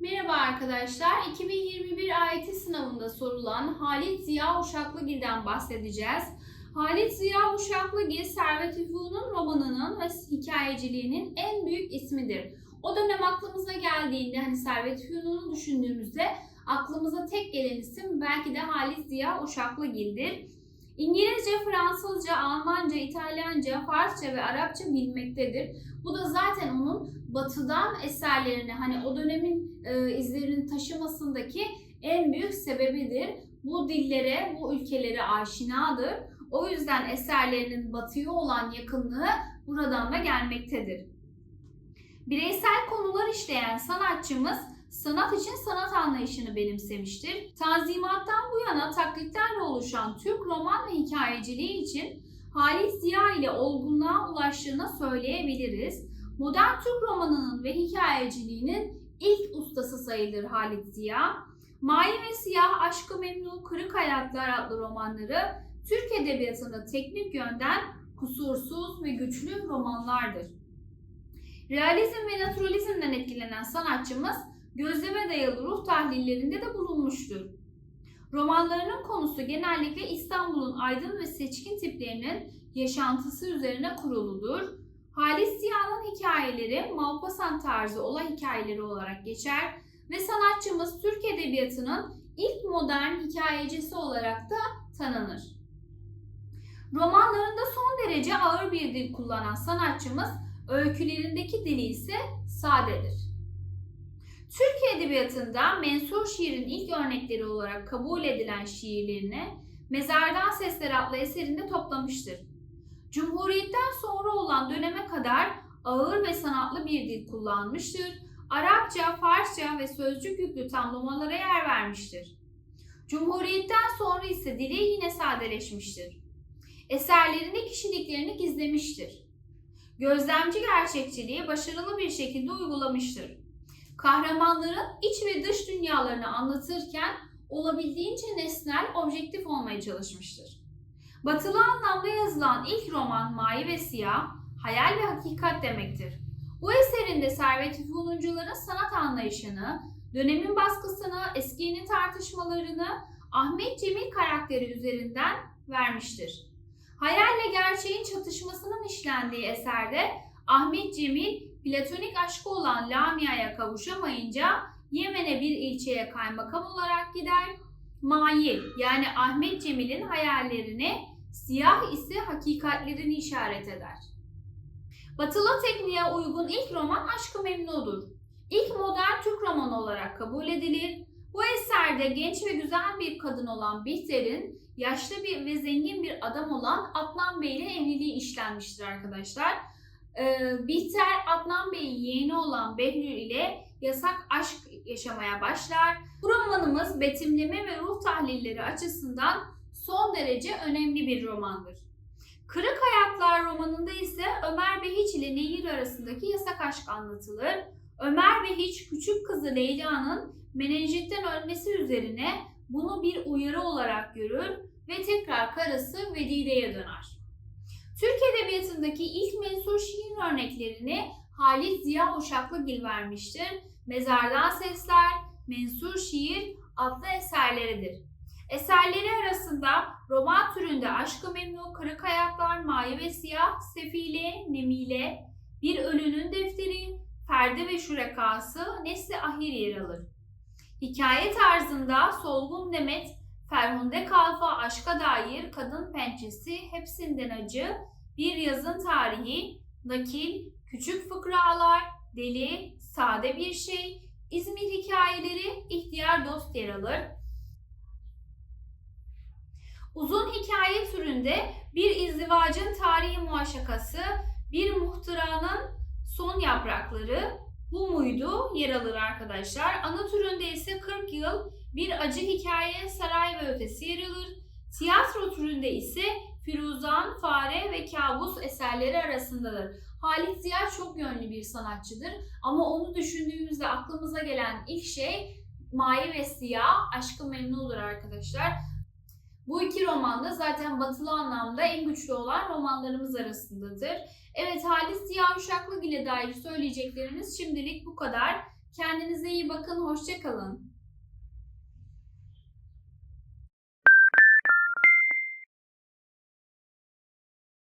Merhaba arkadaşlar. 2021 AYT sınavında sorulan Halit Ziya Uşaklıgil'den bahsedeceğiz. Halit Ziya Uşaklıgil, Servet Üfün'ün romanının ve hikayeciliğinin en büyük ismidir. O dönem aklımıza geldiğinde hani Servet Üfün'ü düşündüğümüzde aklımıza tek gelen isim belki de Halit Ziya Uşaklıgil'dir. İngilizce, Fransızca, Almanca, İtalyanca, Farsça ve Arapça bilmektedir. Bu da zaten onun batıdan eserlerini hani o dönemin e, izlerini taşımasındaki en büyük sebebidir. Bu dillere, bu ülkelere aşinadır. O yüzden eserlerinin batıya olan yakınlığı buradan da gelmektedir. Bireysel konular işleyen sanatçımız sanat için sanat anlayışını benimsemiştir. Tanzimattan bu yana taklitlerle oluşan Türk roman ve hikayeciliği için Halit Ziya ile olgunluğa ulaştığını söyleyebiliriz. Modern Türk romanının ve hikayeciliğinin ilk ustası sayılır Halit Ziya. Mavi ve Siyah, Aşkı Memnu, Kırık Hayatlar adlı romanları Türk Edebiyatı'nda teknik yönden kusursuz ve güçlü romanlardır. Realizm ve naturalizmden etkilenen sanatçımız gözleme dayalı ruh tahlillerinde de bulunmuştur. Romanlarının konusu genellikle İstanbul'un aydın ve seçkin tiplerinin yaşantısı üzerine kuruludur. Halis hikayeleri Maupassant tarzı olay hikayeleri olarak geçer ve sanatçımız Türk Edebiyatı'nın ilk modern hikayecisi olarak da tanınır. Romanlarında son derece ağır bir dil kullanan sanatçımız öykülerindeki dili ise sadedir. Türk Edebiyatı'nda mensur şiirin ilk örnekleri olarak kabul edilen şiirlerini Mezardan Sesler adlı eserinde toplamıştır. Cumhuriyetten sonra olan döneme kadar ağır ve sanatlı bir dil kullanmıştır. Arapça, Farsça ve sözcük yüklü tamlamalara yer vermiştir. Cumhuriyetten sonra ise dili yine sadeleşmiştir. Eserlerinde kişiliklerini gizlemiştir. Gözlemci gerçekçiliği başarılı bir şekilde uygulamıştır. Kahramanların iç ve dış dünyalarını anlatırken olabildiğince nesnel, objektif olmaya çalışmıştır. Batılı anlamda yazılan ilk roman Mavi ve Siyah, hayal ve hakikat demektir. Bu eserinde Servet Fünuncuların sanat anlayışını, dönemin baskısını, eski yeni tartışmalarını Ahmet Cemil karakteri üzerinden vermiştir. Hayalle gerçeğin çatışmasının işlendiği eserde Ahmet Cemil platonik aşkı olan Lamia'ya kavuşamayınca Yemen'e bir ilçeye kaymakam olarak gider. Mail yani Ahmet Cemil'in hayallerini, siyah ise hakikatlerini işaret eder. Batılı tekniğe uygun ilk roman Aşkı Memnu'dur. İlk modern Türk romanı olarak kabul edilir. Bu eserde genç ve güzel bir kadın olan Bihter'in yaşlı bir ve zengin bir adam olan Adnan Bey ile evliliği işlenmiştir arkadaşlar. Ee, Bihter Adnan Bey'in yeğeni olan Behlül ile yasak aşk yaşamaya başlar. Bu romanımız betimleme ve ruh tahlilleri açısından son derece önemli bir romandır. Kırık Hayatlar romanında ise Ömer Behiç ile Nehir arasındaki yasak aşk anlatılır. Ömer Behiç küçük kızı Leyla'nın menenjitten ölmesi üzerine bunu bir uyarı olarak görür ve tekrar karısı Vedide'ye döner. Türk Edebiyatı'ndaki ilk mensur şiir örneklerini Halit Ziya Uşaklıgil vermiştir. Mezardan Sesler, Mensur Şiir adlı eserleridir. Eserleri arasında roman türünde Aşkı Memnu, Kırık Hayatlar, Mavi ve Siyah, Sefile, Nemile, Bir Ölünün Defteri, Ferdi ve Şurekası, Nesli Ahir yer alır. Hikaye tarzında Solgun Demet, Ferhunde Kalfa, Aşka Dair, Kadın Pençesi, Hepsinden Acı, Bir Yazın Tarihi, Nakil, Küçük Fıkralar, Deli, Sade Bir Şey, İzmir Hikayeleri, İhtiyar Dost yer alır. Uzun hikaye türünde bir izdivacın tarihi muaşakası, bir muhtıranın son yaprakları, bu muydu yer alır arkadaşlar. Ana türünde ise 40 yıl bir acı hikaye, saray ve ötesi yer alır. Tiyatro türünde ise Firuzan, Fare ve Kabus eserleri arasındadır. Halit Ziya çok yönlü bir sanatçıdır ama onu düşündüğümüzde aklımıza gelen ilk şey Mavi ve Siyah, Aşkı Memnu'dur arkadaşlar. Bu iki roman da zaten batılı anlamda en güçlü olan romanlarımız arasındadır. Evet Halis Ziya Uşaklıgil ile dair söyleyeceklerimiz şimdilik bu kadar. Kendinize iyi bakın, hoşça kalın.